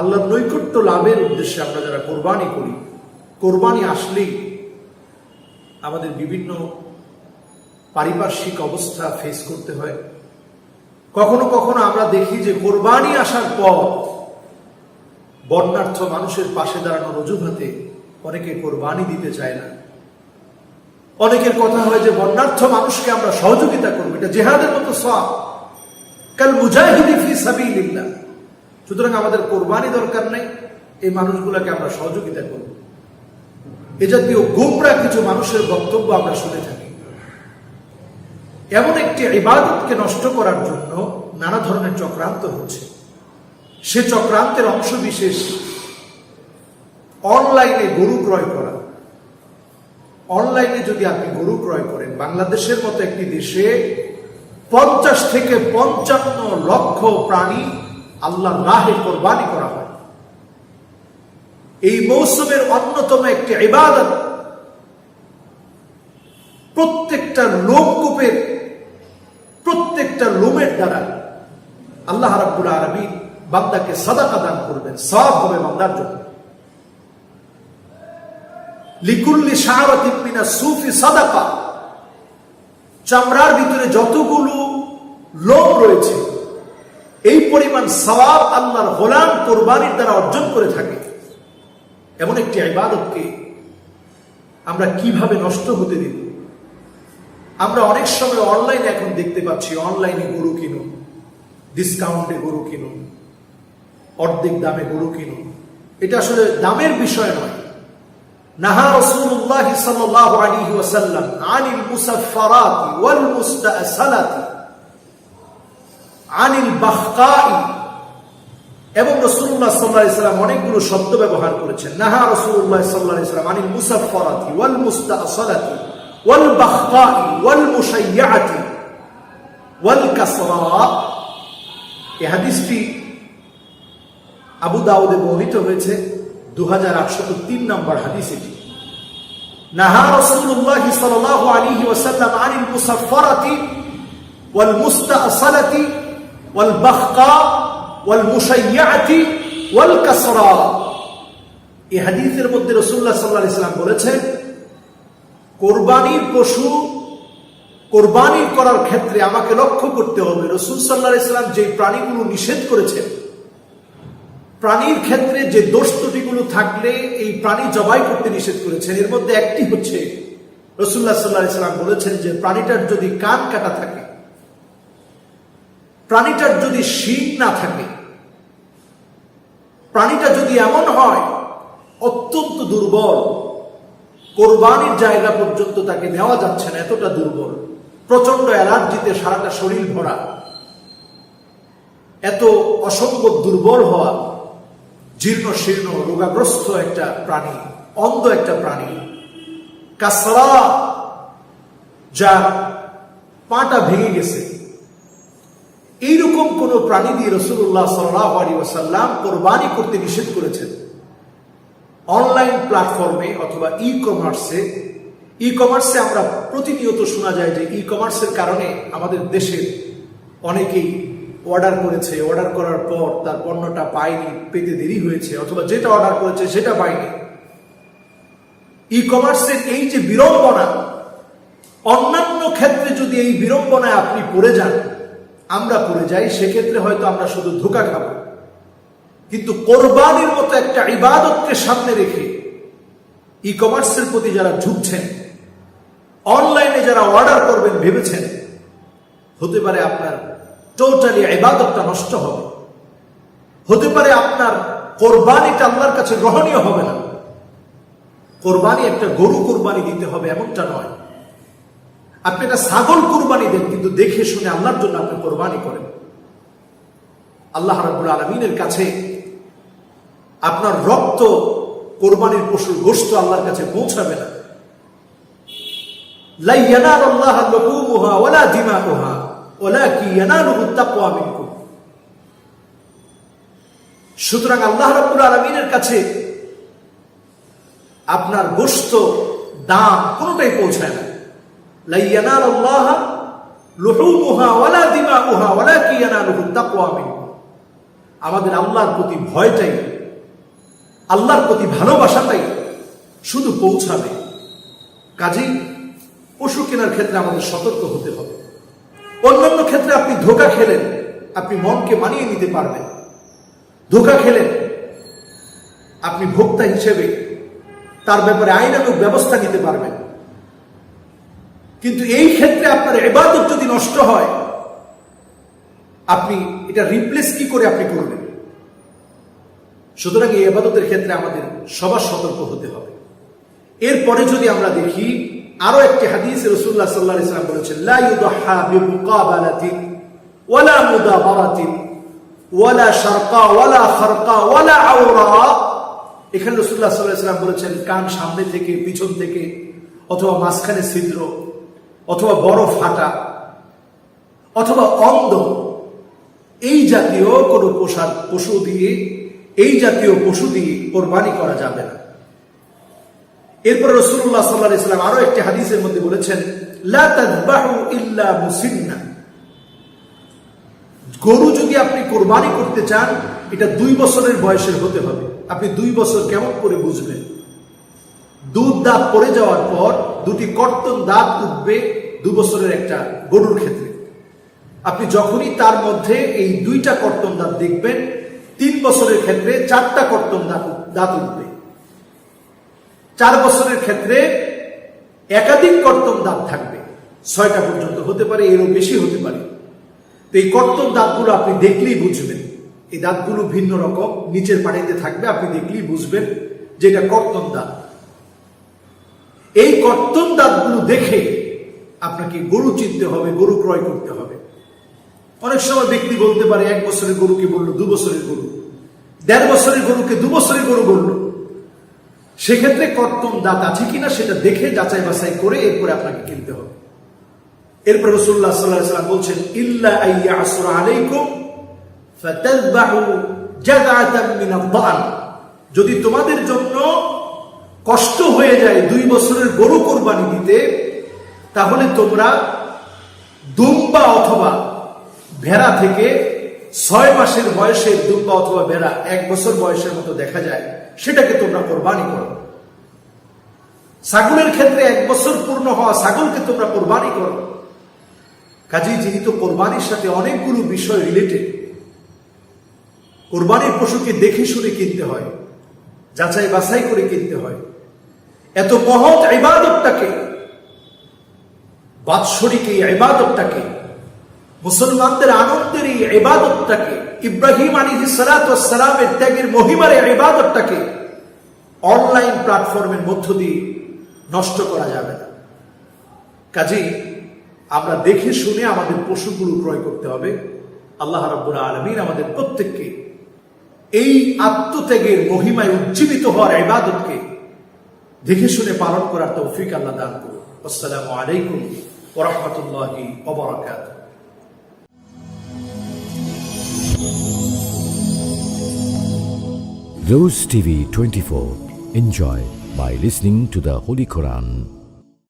আল্লাহর নৈকট্য লাভের উদ্দেশ্যে আমরা যারা কোরবানি করি, কোরবানি আসলেই আমাদের বিভিন্ন পারিপার্শ্বিক অবস্থা ফেস করতে হয়। কখনো কখনো আমরা দেখি যে কোরবানি আসার পর বর্ণার্থ মানুষের পাশে দাঁড়ানোর অজুহাতে অনেকে কোরবানি দিতে চায় না। অনেকের কথা হয় যে বর্ণার্থ মানুষকে আমরা সহযোগিতা করব, এটা জেহাদের মতো সব কাল মুজাহিদি ফি সাবিলিল্লাহ। সুতরাং আমাদের কোরবানি দরকার নেই, এই মানুষগুলোকে আমরা সহযোগিতা করব। এ জাতীয় গোমরা কিছু মানুষের বক্তব্য আমরা শুনে থাকি। এমন একটি ইবাদতকে নষ্ট করার জন্য নানা ধরনের চক্রান্ত হচ্ছে। সে চক্রান্তের অংশ বিশেষ অনলাইনে গরু ক্রয় করা। অনলাইনে যদি আপনি গরু ক্রয় করেন, বাংলাদেশের মতো একটি দেশে পঞ্চাশ থেকে পঞ্চান্ন লক্ষ প্রাণী আল্লাহ রাহে কোরবানি করা হয়। এই মৌসুমের অন্যতম একটি ইবাদত প্রত্যেকটা লোমকূপের প্রত্যেকটা লোমের দ্বারা আল্লাহ রাব্বুল আরবি বান্দাকে সাদাকা দান করবেন সব হবে বান্দার জন্য। লিকুল্লি শাহরাতিন মিনা সুফি সাদাকা। চামড়ার ভিতরে যতগুলো লোম রয়েছে এই পরিমাণ সওয়াব আল্লাহর গোলাম কোরবানির দ্বারা অর্জন করে থাকে। এমন একটি ইবাদতকে আমরা কীভাবে নষ্ট হতে দিব? আমরা অনেক সময় অনলাইনে এখন দেখতে পাচ্ছি, অনলাইনে গরু কিনুন, ডিসকাউন্টে গরু কিনুন, অর্ধেক দামে গরু কিনুন। এটা আসলে দামের বিষয় নয়। নাহা রাসূলুল্লাহ সাল্লাল্লাহু আলাইহি ওয়াসাল্লাম আনিল মুসাফফারাতি ওয়াল মুস্তাসালাতি আনিল বাহকাই। এবং রসুল্লাহ সাল্লাহ ইসলাম অনেকগুলো শব্দ ব্যবহার করেছেন। নাহা রসুল্লাহ সাল্লাহ ইসলাম আনিল মুসাফরাতি ওয়াল মুস্তাসালাতি ওয়াল বাহকাই ওয়াল মুসাইয়াতি ওয়াল কাসরা। এই হাদিসটি আবু দাউদে বর্ণিত হয়েছে দু হাজার আটশত তিন নম্বর হাদিস। এটি নাহা রসুল্লাহ সাল্লাহ আলিহি ওয়াসাল্লাম আনিল মুসাফরাতি ওয়াল মুস্তাসালাতি ওয়াল হাদিসের মধ্যে রসুল্লাহ সাল্লাহ ইসলাম বলেছেন, কোরবানির পশু কোরবানি করার ক্ষেত্রে আমাকে লক্ষ্য করতে হবে। রসুল সাল্লাহ ইসলাম যে প্রাণীগুলো নিষেধ করেছেন, প্রাণীর ক্ষেত্রে যে দোষ ত্রুটিগুলো থাকলে এই প্রাণী জবাই করতে নিষেধ করেছেন। এর মধ্যে একটি হচ্ছে রসুল্লাহ সাল্লাহ ইসলাম বলেছেন যে প্রাণীটার যদি কান কাটা থাকে প্রাণীটার যদি শিং না থাকে, প্রাণীটা যদি এমন হয়, অত্যন্ত দুর্বল, কোরবানির জায়গা পর্যন্ত তাকে নেওয়া যাচ্ছে না, এতটা দুর্বল প্রচণ্ড অ্যালার্জিতে সারাটা শরীর ভরা, এত অসম্ভব দুর্বল হওয়া, জীর্ণ শীর্ণ রোগাগ্রস্ত একটা প্রাণী, অন্ধ একটা প্রাণী, কাসরা যার পাটা ভেঙে গেছে এইরকম কোন প্রাণী দিয়ে রসুল্লাহ সাল্লাহ আলী ওসাল্লাম কোরবানি করতে নিষেধ করেছেন? অনলাইন প্ল্যাটফর্মে অথবা ই কমার্সে ই কমার্সে আমরা প্রতিনিয়ত শোনা যায় যে ই কমার্সের কারণে আমাদের দেশের অনেকেই অর্ডার করেছে, অর্ডার করার পর তার পণ্যটা পায়নি, পেতে দেরি হয়েছে, অথবা যেটা অর্ডার করেছে সেটা পায়নি। ই কমার্সের এই যে বিড়ম্বনা, অন্যান্য ক্ষেত্রে যদি এই বিড়ম্বনায় আপনি পড়ে যান আমরা পড়ে যাই, সেক্ষেত্রে হয়তো আমরা শুধু ধোকা খাব। কিন্তু কোরবানির মতো একটা ইবাদতকে সামনে রেখে ই কমার্সের প্রতি যারা ঝুঁকছেন অনলাইনে যারা অর্ডার করবেন ভেবেছেন, হতে পারে আপনার টোটালি ইবাদতটা নষ্ট হবে। হতে পারে আপনার কোরবানিটা আল্লাহর কাছে গ্রহণীয় হবে না। কোরবানি একটা গরু কোরবানি দিতে হবে, এমনটা নয়। আপনি একটা ছাগল কোরবানি দেন, কিন্তু দেখে শুনে আল্লাহর জন্য আপনি কোরবানি করেন। আল্লাহ রাবুল আলমিনের কাছে আপনার রক্ত কোরবানির পশুর গোস্ত আল্লাহর কাছে পৌঁছাবে না। সুতরাং আল্লাহ রাবুল আলমিনের কাছে আপনার গোস্ত দাম কোনোটাই পৌঁছায় না। আমাদের আল্লাহর প্রতি ভয়টাই, আল্লাহর প্রতি ভালোবাসাটাই শুধু পৌঁছাবে। কাজেই পশু কেনার ক্ষেত্রে আমাদের সতর্ক হতে হবে। অন্যান্য ক্ষেত্রে আপনি ধোকা খেলেন, আপনি মনকে মানিয়ে নিতে পারবেন। ধোকা খেলেন, আপনি ভোক্তা হিসেবে তার ব্যাপারে আইনানুক ব্যবস্থা নিতে পারবেন। কিন্তু এই ক্ষেত্রে আপনার এবাদত যদি নষ্ট হয়, আপনি এটা রিপ্লেস কি করে আপনি করবেন? সুতরাং এই এবাদতের ক্ষেত্রে আমাদের সবার সতর্ক হতে হবে। এরপরে যদি আমরা দেখি, আরও একটি হাদিস রসুল্লাহ সাল্লাহ ইসলাম বলেছেন, লা ইউদাহা বিমুকাবালাতিন ওয়ালা মুদাবারাতিন ওয়ালা শারকা ওয়ালা খারকা ওয়ালা আওরা। এখানে রসুল্লাহ সাল্লাহ ইসলাম বলেছেন, কান সামনে থেকে, পিছন থেকে অথবা মাঝখানে ছিদ্র। অথবা বড় ফাটা, অথবা অন্ধ, এই জাতীয় কোনো পোশাক পশু দিয়ে, এই জাতীয় পশু দিয়ে কোরবানি করা যাবে না। এরপর রসুল্লাহ সাল্লাহ ইসলাম আরও একটি হাদিসের মধ্যে বলেছেন গরু যদি আপনি কোরবানি করতে চান, এটা দুই বছরের বয়সের হতে হবে। আপনি দুই বছর কেমন করে বুঝবেন? দুধ দাঁত পড়ে যাওয়ার পর দুটি কর্তন দাঁত উঠবে দু বছরের একটা গরুর ক্ষেত্রে। আপনি যখনই তার মধ্যে এই দুইটা কর্তন দাঁত দেখবেন, তিন বছরের ক্ষেত্রে চারটা কর্তন দাঁত দাঁত উঠবে। চার বছরের ক্ষেত্রে একাধিক কর্তন দাঁত থাকবে। ছয়টা পর্যন্ত হতে পারে, এরও বেশি হতে পারে। তো এই কর্তন দাঁতগুলো আপনি দেখলেই বুঝবেন। এই দাঁতগুলো ভিন্ন রকম, নিচের পানিতে থাকবে, আপনি দেখলেই বুঝবেন যে এটা কর্তন দাঁত এই কর্তন দাঁতগুলো দেখে আপনাকে গরু চিনতে হবে, গরু ক্রয় করতে হবে। অনেক সময় ব্যক্তি বলতে পারে, এক বছরের গরুকে বলল, দু বছরের গরু। দেড় বছরের গরুকে দু বছরের গরু বলল। সেক্ষেত্রে কর্তন দাঁত আছে কিনা সেটা দেখে, যাচাই বাছাই করে এরপরে আপনাকে কিনতে হবে। এরপর রসুল্লাহ সাল্লাহ সাল্লাম বলছেন, ইল্লা আইয়া আসরা আলাইকুম যদি তোমাদের জন্য কষ্ট হয়ে যায় দুই বছরের গরু কোরবানি দিতে, তাহলে তোমরা দুম্বা অথবা ভেড়া থেকে ছয় মাসের বয়সের দুম্বা অথবা ভেড়া এক বছর বয়সের মতো দেখা যায়, সেটাকে তোমরা কোরবানি করো। ছাগলের ক্ষেত্রে এক বছর পূর্ণ হওয়া ছাগলকে তোমরা কোরবানি করো। কাজেই যেহেতু কোরবানির সাথে অনেকগুলো বিষয় রিলেটেড কোরবানির পশুকে দেখে শুনে কিনতে হয় যাচাই বাছাই করে কিনতে হয়। এত মহৎ ইবাদতটাকে বাৎসরিক এই ইবাদতটাকে মুসলমানদের আনন্দের এই ইবাদতটাকে ইব্রাহিম আলী সালামের ত্যাগের মহিমার এই ইবাদতটাকে অনলাইন প্ল্যাটফর্মের মধ্য দিয়ে নষ্ট করা যাবে না। কাজেই আমরা দেখে শুনে আমাদের পশুগুলো ক্রয় করতে হবে। আল্লাহ রাব্বুল আলমিন আমাদের প্রত্যেককে এই আত্মত্যাগের মহিমায় উজ্জীবিত হওয়ার ইবাদতকে দেখে শুনে পালন করার তৌফিক আল্লাহ দান করুন আসসালামু আলাইকুম ওরহমতুল্লাহি ওবরাকাত Rose TV 24. Enjoy by listening to the Holy Quran.